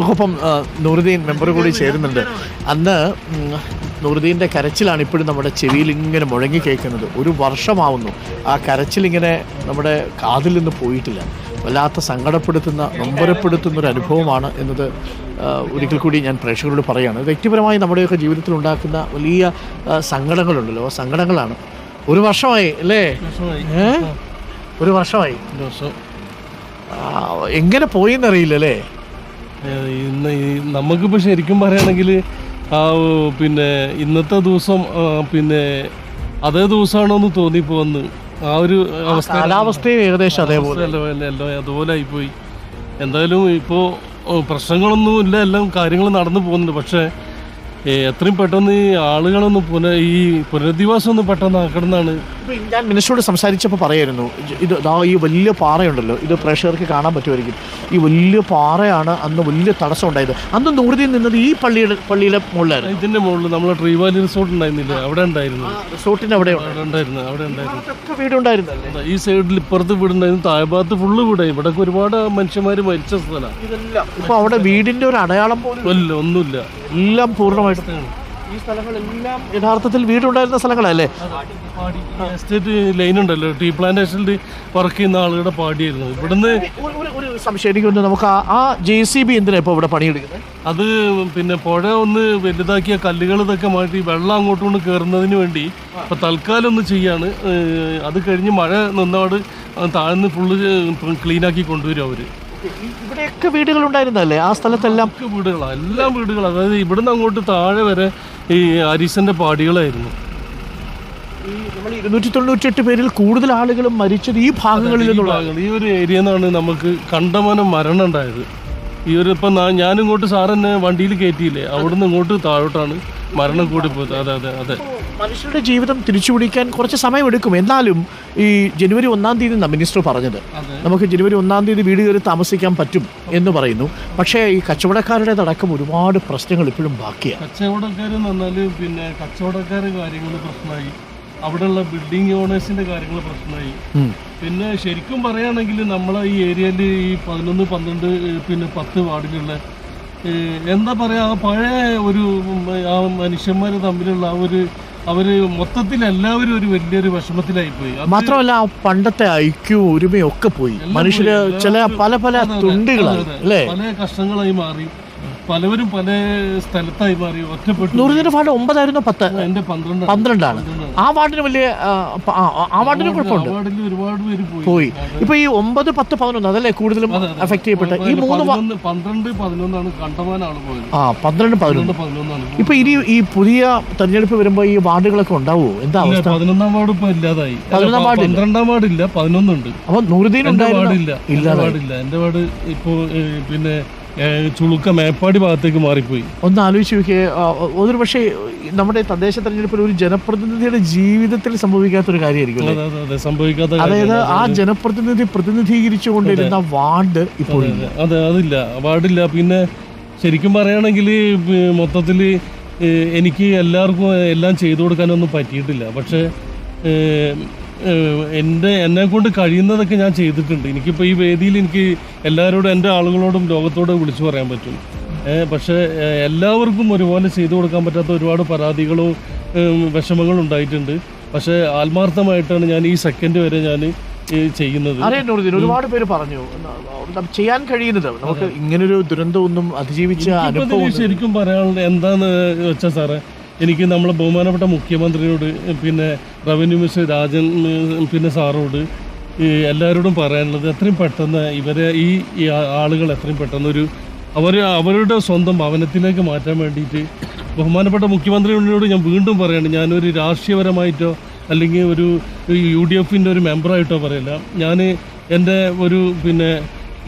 ആ, നൂറുദ്ദീൻ മെമ്പർ കൂടി ചേരുന്നുണ്ട്. അന്ന് നൂറുദ്ദീന്റെ കരച്ചിലാണ് ഇപ്പോഴും നമ്മുടെ ചെവിയിൽ ഇങ്ങനെ മുഴങ്ങി കേൾക്കുന്നത്. ഒരു വർഷമാവുന്നു. ആ കരച്ചിലിങ്ങനെ നമ്മുടെ കാതിൽ നിന്ന് പോയിട്ടില്ല. വല്ലാത്ത സങ്കടപ്പെടുത്തുന്ന നൊമ്പരപ്പെടുത്തുന്ന ഒരു അനുഭവമാണ് എന്നത് ഒരിക്കൽ കൂടി ഞാൻ പ്രേക്ഷകരോട് പറയുകയാണ്. വ്യക്തിപരമായി നമ്മുടെയൊക്കെ ജീവിതത്തിൽ ഉണ്ടാക്കുന്ന വലിയ സങ്കടങ്ങളുണ്ടല്ലോ. ആ സങ്കടങ്ങളാണ്. ഒരു വർഷമായി അല്ലേ? ഒരു വർഷമായി. എങ്ങനെ പോയി എന്നറിയില്ല അല്ലേ? ഇന്ന് ഈ നമുക്കിപ്പോൾ ശരിക്കും പറയുകയാണെങ്കിൽ ആ പിന്നെ ഇന്നത്തെ ദിവസം പിന്നെ അതേ ദിവസമാണോ എന്ന് തോന്നിപ്പോന്ന്. ആ ഒരു അവസ്ഥ കാലാവസ്ഥയും ഏകദേശം അതേപോലെ. അതുപോലെ ആയിപ്പോയി എന്തായാലും ഇപ്പോൾ പ്രശ്നങ്ങളൊന്നും ഇല്ല എല്ലാം കാര്യങ്ങൾ നടന്നു പോകുന്നുണ്ട്. പക്ഷേ എത്രയും പെട്ടെന്ന് ഈ ആളുകളൊന്ന് പുന ഈ പുനരധിവാസം ഒന്ന് പെട്ടെന്ന് ആക്കണമെന്നാണ് ഞാൻ മിനിസ്റ്ററോട് സംസാരിച്ചപ്പോൾ പറയായിരുന്നു ഇത് ദാ ഈ വലിയ പാറയുണ്ടല്ലോ ഇത് പ്രേക്ഷകർക്ക് കാണാൻ പറ്റുമായിരിക്കും. ഈ വലിയ പാറയാണ് അന്ന് വലിയ തടസ്സം ഉണ്ടായത്. അന്ന് നൂറുതി നിന്നത് ഈ പള്ളിയുടെ പള്ളിയിലെ മുകളിലായിരുന്നു. ഇതിന്റെ മുകളിൽ നമ്മളെ ട്രീ വാലി റിസോർട്ട് ഉണ്ടായിരുന്നില്ല? അവിടെ ഉണ്ടായിരുന്നു. റിസോർട്ടിന് അവിടെ ഉണ്ടായിരുന്നു. അവിടെ ഉണ്ടായിരുന്നു. വീട് വീടുണ്ടായിരുന്നല്ലേ അതാ, ഈ സൈഡിൽ ഇപ്പുറത്ത് വീട് വീടുണ്ടായിരുന്നു താഴ്ഭാഗത്ത് ഫുള്ള് വീടായി ഇവിടെ ഒരുപാട് മനുഷ്യന്മാർ മരിച്ച സ്ഥലമാണ് ഇതെല്ലാം. ഇപ്പൊ അവിടെ വീടിന്റെ ഒരു അടയാളം പോലും ഒന്നുമില്ല. എല്ലാം പൂർണമായിട്ട് ഈ സ്ഥലങ്ങളെല്ലാം യഥാർത്ഥത്തിൽ വീടുണ്ടായിരുന്ന സ്ഥലങ്ങളല്ലേ? എസ്റ്റേറ്റ് ലൈൻ ഉണ്ടല്ലോ ടീ പ്ലാന്റേഷനിൽ വർക്ക് ചെയ്യുന്ന ആളുകളുടെ പാടിയായിരുന്നു. ഇവിടുന്ന് ഒരു- സംശയം എനിക്ക് നമുക്ക് ആ- ജെ സി ബി എന്തിനാ ഇപ്പോൾ ഇവിടെ പണിയെടുക്കുന്നത്? അത് പിന്നെ പുഴ ഒന്ന് വലുതാക്കിയ കല്ലുകൾ ഇതൊക്കെ മാറ്റി വെള്ളം അങ്ങോട്ടും കൊണ്ട് കയറുന്നതിന് വേണ്ടി ഇപ്പൊ തൽക്കാലം ഒന്ന് ചെയ്യാണ്. അത് കഴിഞ്ഞ് മഴ നിന്നപാട് താഴ്ന്ന് ഫുള്ള് ക്ലീനാക്കി കൊണ്ടുവരും അവർ. ഈ- ഇവിടെയൊക്കെ വീടുകൾ ഉണ്ടായിരുന്നല്ലേ ആ സ്ഥലത്തെല്ലാം വീടുകളാണ് എല്ലാം വീടുകളാണ് അതായത് ഇവിടുന്ന് അങ്ങോട്ട് താഴെ വരെ ഈ അരിസന്റെ പാടികളായിരുന്നു. ഈ നമ്മൾ ഇരുന്നൂറ്റി തൊണ്ണൂറ്റെട്ട് പേരിൽ കൂടുതൽ ആളുകളും മരിച്ചത് ഈ ഭാഗങ്ങളിൽ നിന്നുള്ള ഈ ഒരു ഏരിയ നിന്നാണ് നമുക്ക് കണ്ടമാനം മരണം ഉണ്ടായത്. ഈ ഒരു ഇപ്പം ഞാനിങ്ങോട്ട് സാറെന്നെ വണ്ടിയിൽ കയറ്റിയില്ലേ? അവിടുന്ന് ഇങ്ങോട്ട് താഴോട്ടാണ് മരണം കൂടി പോയത് അതെ അതെ അതെ. മനുഷ്യരുടെ ജീവിതം തിരിച്ചുപിടിക്കാൻ കുറച്ച് സമയം എടുക്കും എന്നാലും ഈ ജനുവരി ഒന്നാം തീയതി മിനിസ്റ്റർ പറഞ്ഞത്. നമുക്ക് ജനുവരി ഒന്നാം തീയതി വീട് കയറി താമസിക്കാൻ പറ്റും എന്ന് പറയുന്നു. പക്ഷേ ഈ കച്ചവടക്കാരുടേതടക്കം ഒരുപാട് പ്രശ്നങ്ങൾ ഇപ്പോഴും ബാക്കിയാണ്. കച്ചവടക്കാർ പറഞ്ഞാൽ പിന്നെ കച്ചവടക്കാർ കാര്യങ്ങൾ പ്രശ്നമായി. അവിടെയുള്ള ബിൽഡിംഗ് ഓണേഴ്സിന്റെ കാര്യങ്ങൾ പ്രശ്നമായി. പിന്നെ ശരിക്കും പറയുകയാണെങ്കിൽ നമ്മളെ ഈ ഏരിയയിൽ ഈ പതിനൊന്ന് പന്ത്രണ്ട് പിന്നെ പത്ത് വാർഡിലുള്ള എന്താ പറയുക ആ പഴയ ഒരു ആ മനുഷ്യന്മാർ തമ്മിലുള്ള ആ ഒരു അവർ മൊത്തത്തിൽ എല്ലാവരും ഒരു വലിയൊരു വിഷമത്തിലായി പോയി. മാത്രമല്ല ആ പണ്ടത്തെ ഐക്യവും ഒരുമയും ഒക്കെ പോയി. മനുഷ്യര് ചില പല പല തുണ്ടുകളായി പല കഷ്ടങ്ങളായി മാറി. പലവരും പല സ്ഥലത്തായി മാറി ഒറ്റപ്പെട്ടു. നൂറിന്റെ വാർഡ് ഒമ്പതായിരുന്നു പത്ത്. എന്റെ പന്ത്രണ്ട് പന്ത്രണ്ടാണ്. ആ വാർഡിന് വലിയ ആ, വാർഡിന് കുഴപ്പമുണ്ട്. വാർഡിൽ ഒരുപാട് പേര് പോയി. ഇപ്പൊ ഈ ഒമ്പത് പത്ത് പതിനൊന്ന് അതല്ലേ കൂടുതലും എഫക്ട് ചെയ്യപ്പെട്ട ഈ മൂന്ന് പന്ത്രണ്ട് പതിനൊന്നാണ് കണ്ടമാനാണ് പോയത്. ആ പന്ത്രണ്ട് പതിനൊന്ന്. പതിനൊന്നാണ് ഇപ്പൊ ഇനി ഈ പുതിയ തെരഞ്ഞെടുപ്പ് വരുമ്പോ ഈ വാർഡുകളൊക്കെ ഉണ്ടാവുമോ എന്താ അവസ്ഥ? പതിനൊന്നാം വാർഡ് ഇപ്പൊ ഇല്ലാതായി. പതിനൊന്നാം വാർഡ് പന്ത്രണ്ടാം പന്ത്രണ്ടാം വാർഡില്ല പതിനൊന്നുണ്ട്. അപ്പൊ നൂറുദ്ദീൻ വാർഡില്ല എന്റെ വാർഡില്ല എന്റെ വാർഡ് ഇപ്പോ പിന്നെ ചുളുക്ക മേപ്പാടി ഭാഗത്തേക്ക് മാറിപ്പോയി. ഒന്ന് ആലോചിച്ച് നോക്കിയേ ഒരു പക്ഷേ നമ്മുടെ തദ്ദേശ തെരഞ്ഞെടുപ്പിൽ ഒരു ജനപ്രതിനിധിയുടെ ജീവിതത്തിൽ സംഭവിക്കാത്ത ഒരു കാര്യമായിരിക്കും സംഭവിക്കാത്ത അതായത് ആ ജനപ്രതിനിധി പ്രതിനിധീകരിച്ചു കൊണ്ടിരുന്ന വാർഡ് ഇപ്പോൾ അതെ അതില്ല. വാർഡില്ല. പിന്നെ ശരിക്കും പറയുകയാണെങ്കിൽ മൊത്തത്തിൽ എനിക്ക് എല്ലാവർക്കും എല്ലാം ചെയ്തു കൊടുക്കാനൊന്നും പറ്റിയിട്ടില്ല. പക്ഷേ എന്റെ എന്നെ കൊണ്ട് കഴിയുന്നതൊക്കെ ഞാൻ ചെയ്തിട്ടുണ്ട്. എനിക്കിപ്പോൾ ഈ വേദിയിൽ എനിക്ക് എല്ലാവരോടും എന്റെ ആളുകളോടും ലോകത്തോട് വിളിച്ചു പറയാൻ പറ്റും. പക്ഷേ എല്ലാവർക്കും ഒരുപോലെ ചെയ്തു കൊടുക്കാൻ പറ്റാത്ത ഒരുപാട് പരാതികളോ വിഷമങ്ങളും ഉണ്ടായിട്ടുണ്ട്. പക്ഷേ ആത്മാർത്ഥമായിട്ടാണ് ഞാൻ ഈ സെക്കൻഡ് വരെ ഞാൻ ചെയ്യുന്നത്. അറിയാം നൂറുദ്ദീൻ ഒരുപാട് പേര് പറഞ്ഞു. ചെയ്യാൻ കഴിയുന്നത്? നമുക്ക് ഇങ്ങനൊരു ദുരന്തമൊന്നും അതിജീവിച്ച അനുഭവം ശരിക്കും പറയാനുള്ളത് എന്താന്ന് വെച്ചാൽ സാറേ എനിക്ക് നമ്മളെ ബഹുമാനപ്പെട്ട മുഖ്യമന്ത്രിയോട് പിന്നെ റവന്യൂ മിനിസ്റ്റർ രാജൻ പിന്നെ സാറോട് എല്ലാവരോടും പറയാനുള്ളത് എത്രയും പെട്ടെന്ന് ഇവരെ ഈ ഈ ആളുകൾ എത്രയും പെട്ടെന്ന് ഒരു അവർ അവരുടെ സ്വന്തം ഭവനത്തിലേക്ക് മാറ്റാൻ വേണ്ടിയിട്ട് ബഹുമാനപ്പെട്ട മുഖ്യമന്ത്രിയോട് ഞാൻ വീണ്ടും പറയാണ്. ഞാനൊരു രാഷ്ട്രീയപരമായിട്ടോ അല്ലെങ്കിൽ ഒരു യു ഡി എഫിന്റെ ഒരു മെമ്പറായിട്ടോ പറയില്ല. ഞാൻ എന്റെ ഒരു പിന്നെ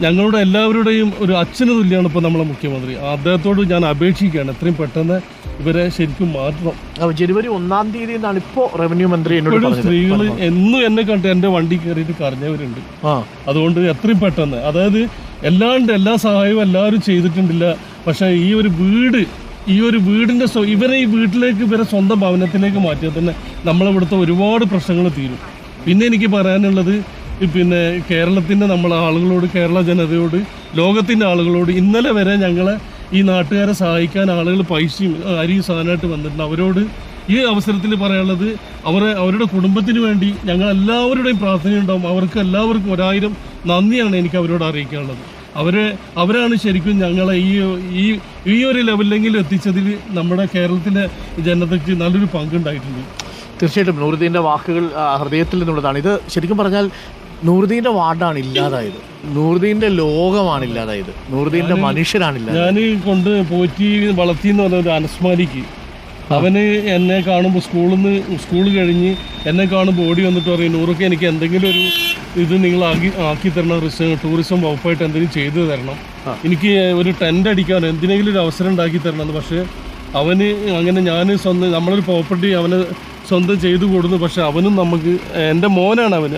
ഞങ്ങളുടെ എല്ലാവരുടെയും ഒരു അച്ഛന് തുല്യമാണ് ഇപ്പോൾ നമ്മളെ മുഖ്യമന്ത്രി. അദ്ദേഹത്തോട് ഞാൻ അപേക്ഷിക്കുകയാണ്. എത്രയും പെട്ടെന്ന് ഇവരെ ശരിക്കും മാറ്റണം. ജനുവരി ഒന്നാം തീയതി എന്നാണ് ഇപ്പോൾ റവന്യൂ മന്ത്രി എന്നോട് സ്ത്രീകൾ എന്നും എന്നെ കണ്ട് എന്റെ വണ്ടി കയറിയിട്ട് കരഞ്ഞവരുണ്ട്. ആ. അതുകൊണ്ട് എത്രയും പെട്ടെന്ന്. അതായത് എല്ലാണ്ട് എല്ലാ സഹായവും എല്ലാവരും ചെയ്തിട്ടുണ്ടില്ല. പക്ഷേ ഈ ഒരു വീട് ഈ ഒരു വീടിന്റെ ഇവരെ ഈ വീട്ടിലേക്ക് ഇവരെ സ്വന്തം ഭവനത്തിലേക്ക് മാറ്റിയാൽ തന്നെ നമ്മളിവിടുത്തെ ഒരുപാട് പ്രശ്നങ്ങൾ തീരും. പിന്നെ എനിക്ക് പറയാനുള്ളത് പിന്നെ കേരളത്തിന്റെ നമ്മൾ ആളുകളോട് കേരള ജനതയോട് ലോകത്തിന്റെ ആളുകളോട് ഇന്നലെ വരെ ഞങ്ങളെ ഈ നാട്ടുകാരെ സഹായിക്കാൻ ആളുകൾ പൈസയും അരിയും സാധനമായിട്ട് വന്നിട്ടുണ്ട്. അവരോട് ഈ അവസരത്തിൽ പറയാനുള്ളത് അവരെ അവരുടെ കുടുംബത്തിന് വേണ്ടി ഞങ്ങൾ എല്ലാവരുടെയും പ്രാർത്ഥനയുണ്ടാവും അവർക്ക് എല്ലാവർക്കും ഒരായിരം നന്ദിയാണ് എനിക്ക് അവരോട് അറിയിക്കാനുള്ളത്. അവരെ അവരാണ് ശരിക്കും ഞങ്ങളെ ഈ ഈ ഈ ഒരു ലെവലിലെങ്കിലും എത്തിച്ചതിൽ നമ്മുടെ കേരളത്തിലെ ജനതയ്ക്ക് നല്ലൊരു പങ്കുണ്ടായിട്ടുണ്ട്. തീർച്ചയായിട്ടും നൂറുദ്ദീന്റെ വാക്കുകൾ ഹൃദയത്തിൽ നിന്നുള്ളതാണ്. ഇത് ശരിക്കും പറഞ്ഞാൽ നൂറുദ്ദീന്റെ വാർഡാണ് ഇല്ലാതായത്. നൂറുദ്ദീന്റെ ലോകമാണ് ഇല്ലാതായത്. നൂറുദ്ദീന്റെ മനുഷ്യരാണ് ഇല്ലാതായത്. ഞാൻ കൊണ്ട് പോറ്റി വളർത്തി എന്ന് പറഞ്ഞ ഒരു അനസ്മാരിക്ക് അവന് എന്നെ കാണുമ്പോൾ സ്കൂളിൽ നിന്ന് സ്കൂൾ കഴിഞ്ഞ് എന്നെ കാണുമ്പോൾ ഓടി വന്നിട്ട് പറയും നൂറൊക്കെ എനിക്ക് എന്തെങ്കിലും ഒരു ഇത് നിങ്ങൾ ആക്കി ആക്കി തരണം റിസ- ടൂറിസം വകുപ്പായിട്ട് എന്തെങ്കിലും ചെയ്തു തരണം. എനിക്ക് ഒരു ടെന്റ് അടിക്കാൻ എന്തിനെങ്കിലും ഒരു അവസരം ഉണ്ടാക്കി തരണം എന്ന്. പക്ഷേ അവന് അങ്ങനെ ഞാൻ സ്വന്തം നമ്മളൊരു പ്രോപ്പർട്ടി അവന് സ്വന്തം ചെയ്തു കൊടുത്തു. പക്ഷെ അവനും നമുക്ക് എന്റെ മോനാണ് അവന്